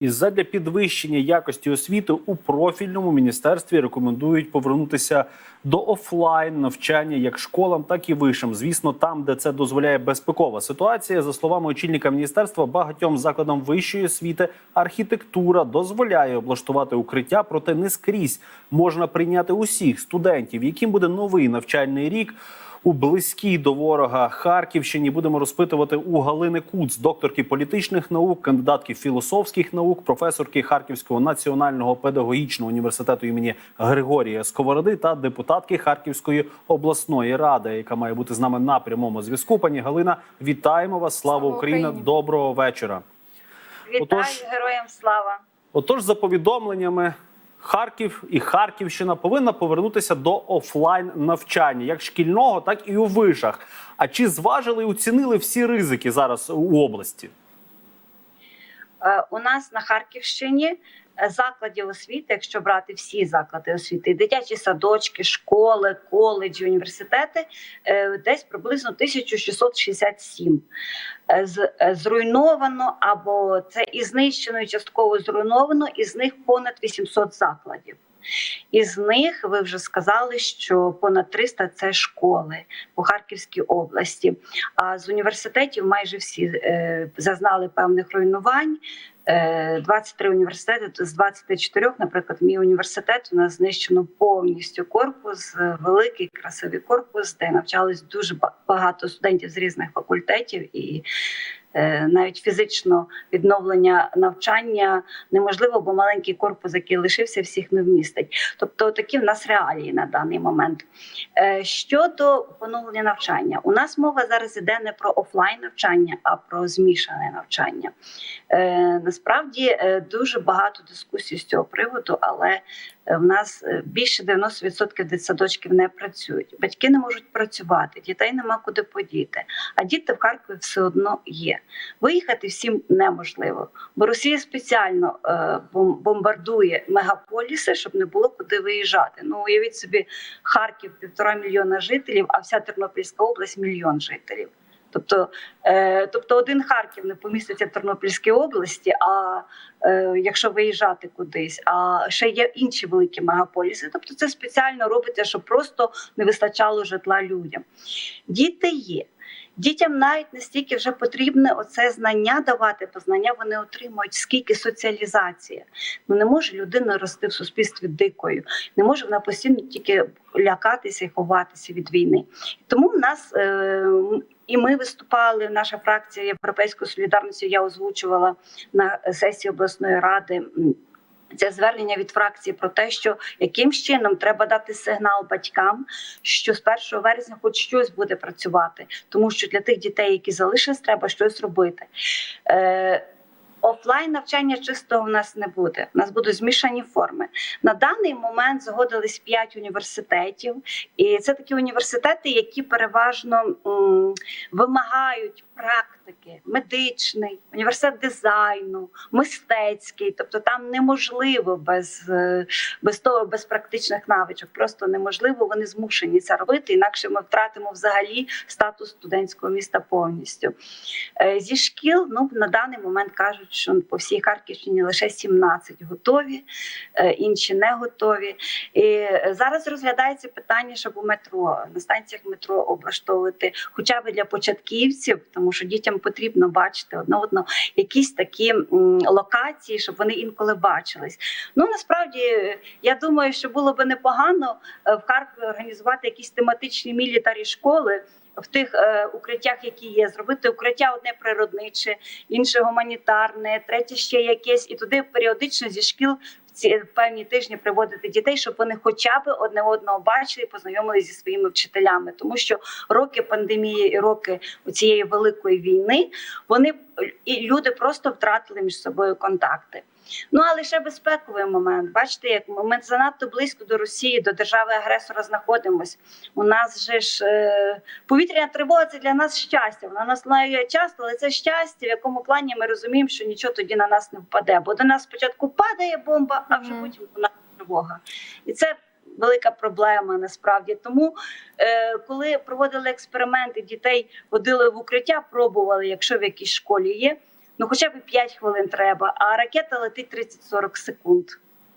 І задля підвищення якості освіти у профільному міністерстві рекомендують повернутися до офлайн навчання як школам, так і вишам. Звісно, там, де це дозволяє безпекова ситуація, за словами очільника міністерства, багатьом закладам вищої освіти архітектура дозволяє облаштувати укриття, проте не скрізь можна прийняти усіх студентів, яким буде новий навчальний рік. У близькій до ворога Харківщині будемо розпитувати у Галини Куц, докторки політичних наук, кандидатки філософських наук, професорки Харківського національного педагогічного університету імені Григорія Сковороди та депутатки Харківської обласної ради, яка має бути з нами на прямому зв'язку. Пані Галина, вітаємо вас! Слава Слава Україна! Україні! Доброго вечора! Вітаю Отож- героям слава. Отож, за повідомленнями, Харків і Харківщина повинна повернутися до офлайн навчання, як шкільного, так і у вишах. А чи зважили і оцінили всі ризики зараз у області? Е, У нас на Харківщині закладів освіти, якщо брати всі заклади освіти, дитячі садочки, школи, коледжі, університети, е, десь приблизно 1667. Е, е, Зруйновано або це і знищено, і частково зруйновано, із них понад 800 закладів. Із них ви вже сказали, що понад 300 – це школи по Харківській області. А з університетів майже всі е, зазнали певних руйнувань. Е, 23 університети з 24, наприклад, мій університет у нас знищено повністю корпус, е, великий красивий корпус, де навчались дуже багато студентів з різних факультетів і. е, Навіть фізично відновлення навчання неможливо, бо маленький корпус, який лишився, всіх не вмістить. Тобто такі в нас реалії на даний момент. Е, Щодо поновлення навчання, у нас мова зараз іде не про офлайн навчання, а про змішане навчання. Насправді е, дуже багато дискусій з цього приводу, але е, в нас е, більше 90% дитсадочків не працюють. Батьки не можуть працювати, дітей нема куди подіти. А діти в Харкові все одно є. Виїхати всім неможливо, бо Росія спеціально бомбардує мегаполіси, щоб не було куди виїжджати. Ну уявіть собі, Харків півтора мільйона жителів, а вся Тернопільська область мільйон жителів. Тобто, е, тобто один Харків не поміститься в Тернопільській області, а е, якщо виїжджати кудись, а ще є інші великі мегаполіси. Тобто це спеціально робиться, щоб просто не вистачало житла людям. Діти є. Дітям навіть настільки вже потрібне оце знання давати, бо знання вони отримують, скільки соціалізація. Ну не може людина рости в суспільстві дикою, не може вона постійно тільки лякатися і ховатися від війни. Тому в нас е, і ми виступали. Наша фракція Європейської солідарності я озвучувала на сесії обласної ради. Це звернення від фракції про те, що яким чином треба дати сигнал батькам, що з 1 вересня хоч щось буде працювати, тому що для тих дітей, які залишились, треба щось робити. Е, Офлайн навчання чистого в нас не буде. У нас будуть змішані форми. На даний момент згодились 5 університетів, і це такі університети, які переважно м, вимагають практики, медичний, університет дизайну, мистецький. Тобто там неможливо без, е, без того, без практичних навичок. Просто неможливо. Вони змушені це робити. Інакше ми втратимо взагалі статус студентського міста повністю. Е, Зі шкіл ну на даний момент кажуть, що по всій Харківщині лише 17 готові, е, інші не готові. І зараз розглядається питання, щоб у метро на станціях метро облаштовувати, хоча б для початківців, тому що дітям потрібно бачити одне одного якісь такі локації, щоб вони інколи бачились. Ну насправді я думаю, що було би непогано е, в Харкові організувати якісь тематичні мілітарі школи в тих е, укриттях, які є, зробити укриття одне природниче, інше гуманітарне, третє ще якесь, і туди періодично зі шкіл ці певні тижні приводити дітей, щоб вони хоча б одне одного бачили і познайомилися зі своїми вчителями, тому що роки пандемії і роки цієї великої війни вони і люди просто втратили між собою контакти. Ну але ще безпековий момент. Бачите, як ми, занадто близько до Росії, до держави агресора знаходимось. У нас же ж е, повітряна тривога це для нас щастя. Вона нас лає часто, але це щастя, в якому плані ми розуміємо, що нічого тоді на нас не впаде. Бо до нас спочатку падає бомба, а вже Мгм. потім у нас тривога. І це велика проблема насправді. Тому, е, коли проводили експерименти, дітей водили в укриття, пробували, якщо в якійсь школі є. Ну хоча б 5 хвилин треба, а ракета летить 30-40 секунд.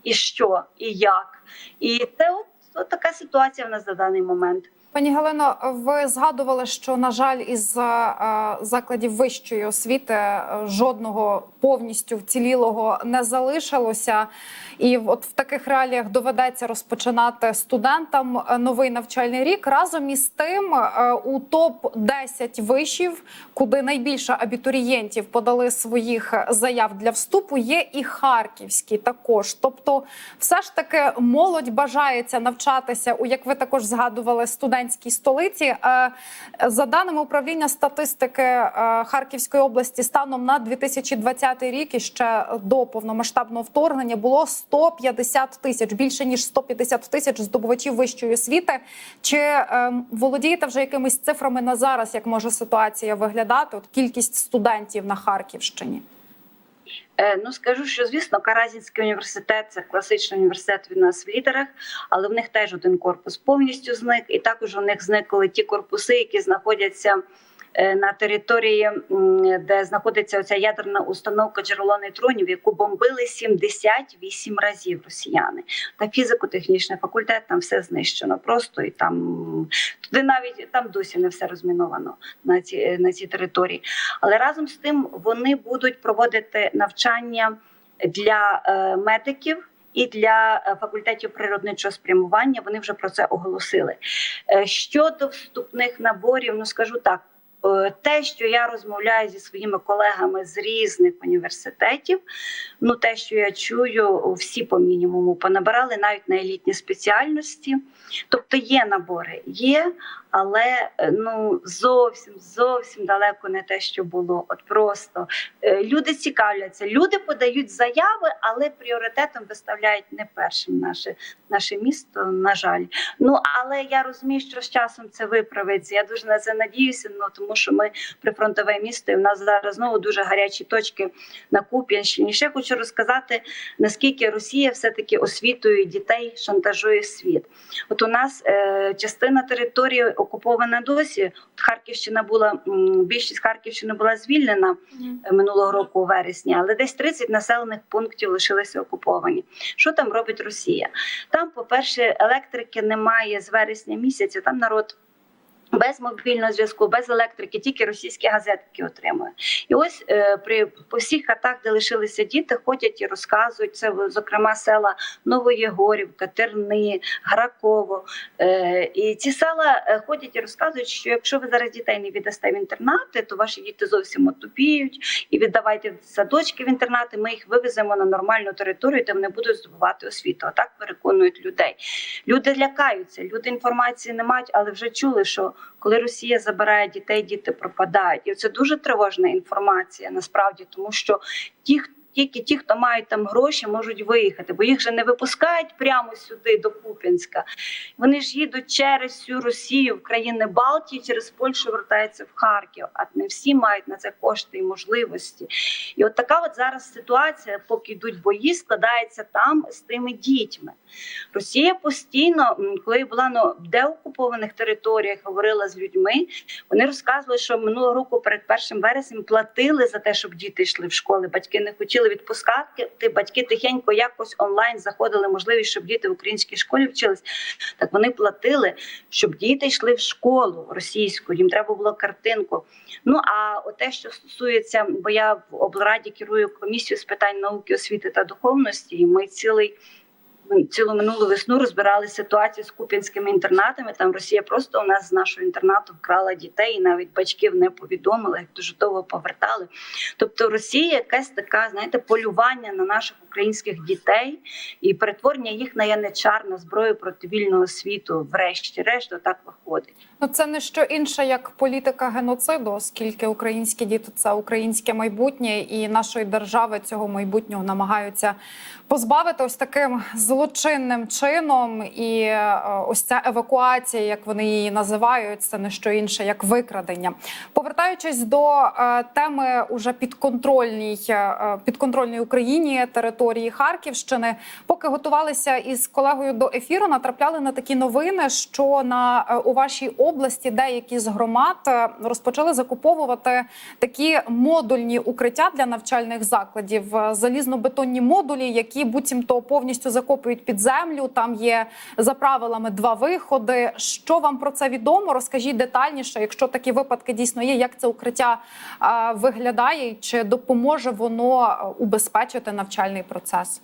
І що, і як? І це от, от така ситуація в нас на даний момент. Пані Галино, ви згадували, що на жаль, із е, закладів вищої освіти е, жодного повністю вцілілого не залишилося, і от в таких реаліях доведеться розпочинати студентам е, новий навчальний рік. Разом із тим, у топ 10 вишів, куди найбільше абітурієнтів подали своїх заяв для вступу, є і харківські також. Тобто, все ж таки молодь бажається навчатися у як ви також згадували студентській столиці. Е, За даними управління статистики е, Харківської області, станом на 2020 рік і ще до повномасштабного вторгнення було 150 тисяч, більше ніж 150 тисяч здобувачів вищої освіти. Чи е, володієте вже якимись цифрами на зараз, як може ситуація виглядати? От кількість студентів на Харківщині? Е, Ну скажу, що звісно, Каразінський університет це класичний університет від нас в лідерах, але в них теж один корпус повністю зник, і також у них зникли ті корпуси, які знаходяться. Е, На території, де знаходиться оця ядерна установка джерело нейтронів, яку бомбили 78 разів росіяни, та фізико-технічний факультет там все знищено просто і там туди навіть там досі не все розміновано на цій на цій території. Але разом з тим вони будуть проводити навчання для е, медиків. І для е, факультетів природничого спрямування вони вже про це оголосили. Е, Щодо вступних наборів, ну скажу так. Е, Те, що я розмовляю зі своїми колегами з різних університетів, ну те, що я чую, всі по мінімуму понабирали навіть на елітні спеціальності. Тобто є набори, є, але е, ну зовсім зовсім далеко не те, що було. От просто е, люди цікавляться, люди подають заяви, але пріоритетом виставляють не першим наше, наше місто. На жаль, ну але я розумію, що з часом це виправиться. Я дуже на це надіюся. Ну тому що ми прифронтове місто, і в нас зараз знову дуже гарячі точки на Куп'янщині. Ще хочу розказати наскільки Росія все таки освітою дітей шантажує світ. От у нас е, частина території окупована досі. От Харківщина була більшість Харківщини була звільнена е, минулого року у вересні, але десь 30 населених пунктів лишилися окуповані. Що там робить Росія? Там, по-перше, електрики немає з вересня місяця. Там народ. Без мобільного зв'язку, без електрики, тільки російські газетки отримує. І ось е, при по всіх хатах, де лишилися діти, ходять і розказують це, зокрема, села Новоєгорівка, Терни, Граково. Е, і ці села е, ходять і розказують, що якщо ви зараз дітей не віддасте в інтернати, то ваші діти зовсім отупіють і віддавайте в садочки в інтернати. Ми їх вивеземо на нормальну територію, де вони будуть здобувати освіту. Отак переконують людей. Люди лякаються, люди інформації не мають, але вже чули, що коли Росія забирає дітей, діти пропадають. І це дуже тривожна інформація насправді, тому що ті, хто тільки ті, хто мають там гроші, можуть виїхати, бо їх же не випускають прямо сюди до Куп'янська. Вони ж їдуть через всю Росію в країни Балтії, через Польщу вертаються в Харків. А не всі мають на це кошти і можливості. І от така от зараз ситуація, поки йдуть бої, складається там з тими дітьми. Росія постійно, коли була на деокупованих територіях, говорила з людьми. Вони розказували, що минулого року перед першим вереснем платили за те, щоб діти йшли в школи. Батьки не хотіли відпускати. Батьки тихенько якось онлайн заходили можливість, щоб діти в українській школі вчились. Так вони платили, щоб діти йшли в школу російську. Їм треба було картинку. Ну а те, що стосується, бо я в облраді керую комісію з питань науки, освіти та духовності, і ми цілий. Цілу минулу весну розбирали ситуацію з купінськими інтернатами. Там Росія просто у нас з нашого інтернату вкрала дітей, і навіть батьків не повідомили, як дуже довго повертали. Тобто Росія якась така, знаєте, полювання на наших українських дітей і перетворення їх на яничар, на зброю проти вільного світу, врешті-решт, так виходить. Ну, це не що інше, як політика геноциду, оскільки українські діти це українське майбутнє, і нашої держави цього майбутнього намагаються позбавити ось таким злочинним чином. І е, ось ця евакуація, як вони її називають, це не що інше, як викрадення. Повертаючись до е, теми уже підконтрольній е, підконтрольній Україні території Харківщини, поки готувалися із колегою до ефіру, натрапляли на такі новини, що на у вашій області області деякі з громад е, розпочали закуповувати такі модульні укриття для навчальних закладів, е, залізнобетонні модулі, які буцімто повністю закопують під землю. Там є за правилами два виходи. Що вам про це відомо? Розкажіть детальніше, якщо такі випадки дійсно є, як це укриття е, виглядає, чи допоможе воно убезпечити навчальний процес?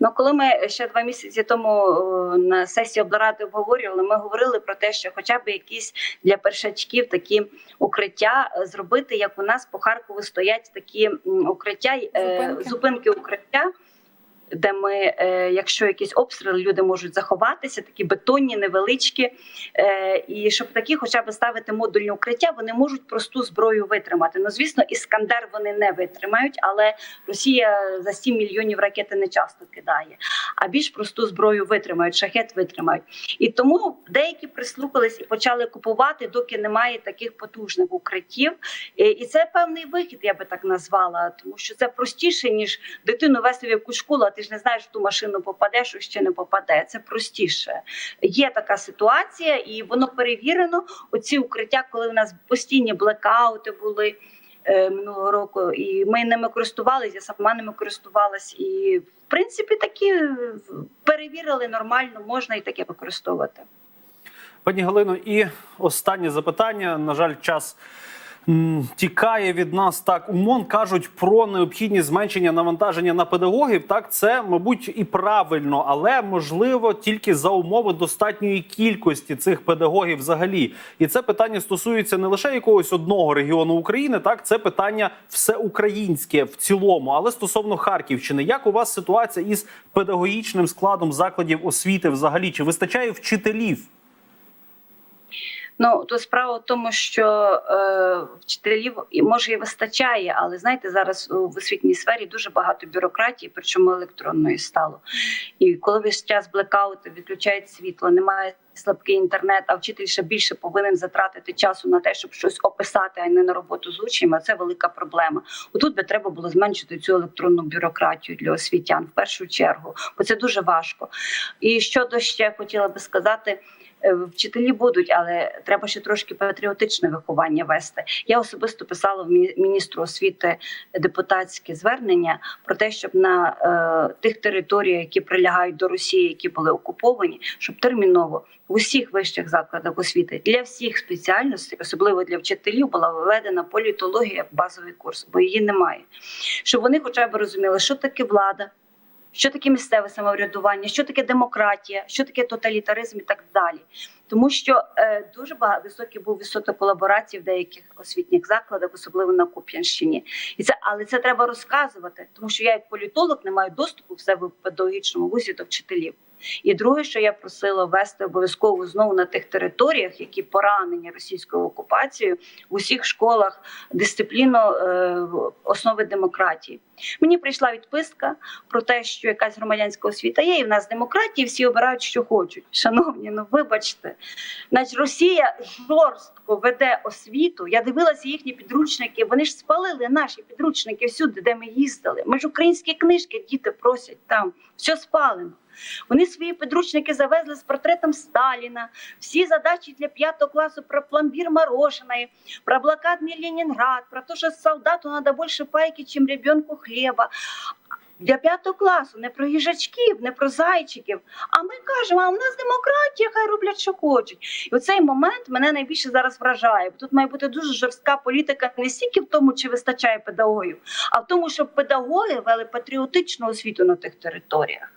Ну, коли ми ще два місяці тому е, на сесії облради обговорювали, ми говорили про те, що хоча б якісь для першачків такі укриття е, зробити, як у нас по Харкову стоять такі укриття, е, Зупинки. зупинки укриття. Де ми, е, якщо якісь обстріли, люди можуть заховатися, такі бетонні, невеличкі, е, і щоб такі, хоча б ставити модульні укриття, вони можуть просту зброю витримати. Ну звісно, іскандер вони не витримають, але Росія за 7 мільйонів ракети не часто кидає. А більш просту зброю витримають, шахет витримають. І тому деякі прислухались і почали купувати, доки немає таких потужних укриттів. І це певний вихід, я би так назвала, тому що це простіше ніж дитину вести в якусь школу. А ти ж не знаєш, в ту машину попадеш, чи ще не попаде. Це простіше. Є така ситуація, і воно перевірено. Оці укриття, коли у нас постійні блекаути були. е, Минулого року, і ми ними користувалися, я сама ними користувалась, і в принципі такі е, перевірили нормально, можна і таке використовувати. Пані Галино, і останнє запитання. На жаль, час тікає від нас. Так, умон кажуть про необхідність зменшення навантаження на педагогів. Так, це мабуть і правильно, але можливо тільки за умови достатньої кількості цих педагогів взагалі. І це питання стосується не лише якогось одного регіону України. Так, це питання всеукраїнське в цілому. Але стосовно Харківщини, як у вас ситуація із педагогічним складом закладів освіти взагалі? Чи вистачає вчителів? Ну то справа в тому, що е, вчителів може і вистачає, але знаєте, зараз в освітній сфері дуже багато бюрократії, причому електронної стало. І коли весь час блекаути відключають світло, немає слабкий інтернет, а вчитель ще більше повинен затратити часу на те, щоб щось описати, а не на роботу з учнями. Це велика проблема. Отут би треба було зменшити цю електронну бюрократію для освітян в першу чергу, бо це дуже важко. І щодо ще хотіла би сказати. Е, Вчителі будуть, але треба ще трошки патріотичне виховання вести. Я особисто писала в міні- міністру освіти депутатське звернення про те, щоб на е, тих територіях, які прилягають до Росії, які були окуповані, щоб терміново в усіх вищих закладах освіти для всіх спеціальностей, особливо для вчителів, була введена політологія як базовий курс, бо її немає. Щоб вони хоча б розуміли, що таке влада. Що таке місцеве самоврядування, що таке демократія, що таке тоталітаризм і так далі. Тому що е, дуже багато високий був відсоток колаборації в деяких освітніх закладах, особливо на Куп'янщині. І це, але це треба розказувати, тому що я, як політолог, не маю доступу в себе в педагогічному вузі до вчителів. І друге, що я просила ввести обов'язково знову на тих територіях, які поранені російською окупацією, в усіх школах дисципліну е, основи демократії. Мені прийшла відписка про те, що якась громадянська освіта є, і в нас демократія, всі обирають, що хочуть. Шановні, ну вибачте, значить Росія жорстко веде освіту. Я дивилася їхні підручники. Вони ж спалили наші підручники всюди, де ми їздили. Ми ж українські книжки діти просять там, все спалено. Вони свої підручники завезли з портретом Сталіна, всі задачі для п'ятого класу про пломбір мороженое, про блокадний Ленінград, про те, що солдату треба більше пайки, чим ребенку хліба. Для п'ятого класу не про їжачків, не про зайчиків. А ми кажемо, а в нас демократія, хай роблять, що хочуть. І оцей момент мене найбільше зараз вражає. Бо Тут має бути дуже жорстка політика не стільки в тому, чи вистачає педагогів, а в тому, щоб педагоги вели патріотичну освіту на тих територіях.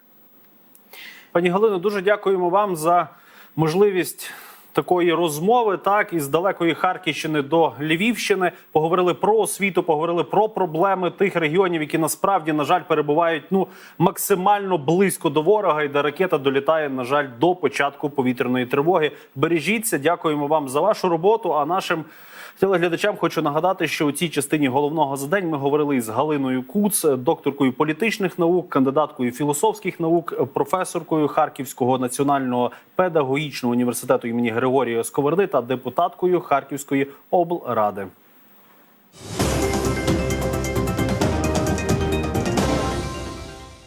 Пані Галино, дуже дякуємо вам за можливість такої розмови. Так із далекої Харківщини до Львівщини поговорили про освіту, поговорили про проблеми тих регіонів, які насправді на жаль перебувають ну максимально близько до ворога, і де ракета долітає, на жаль, до початку повітряної тривоги. Бережіться, дякуємо вам за вашу роботу. А нашим телеглядачам хочу нагадати, що у цій частині головного за день ми говорили із Галиною Куц, докторкою політичних наук, кандидаткою філософських наук, професоркою Харківського національного педагогічного університету імені Григорія Сковороди та депутаткою Харківської облради.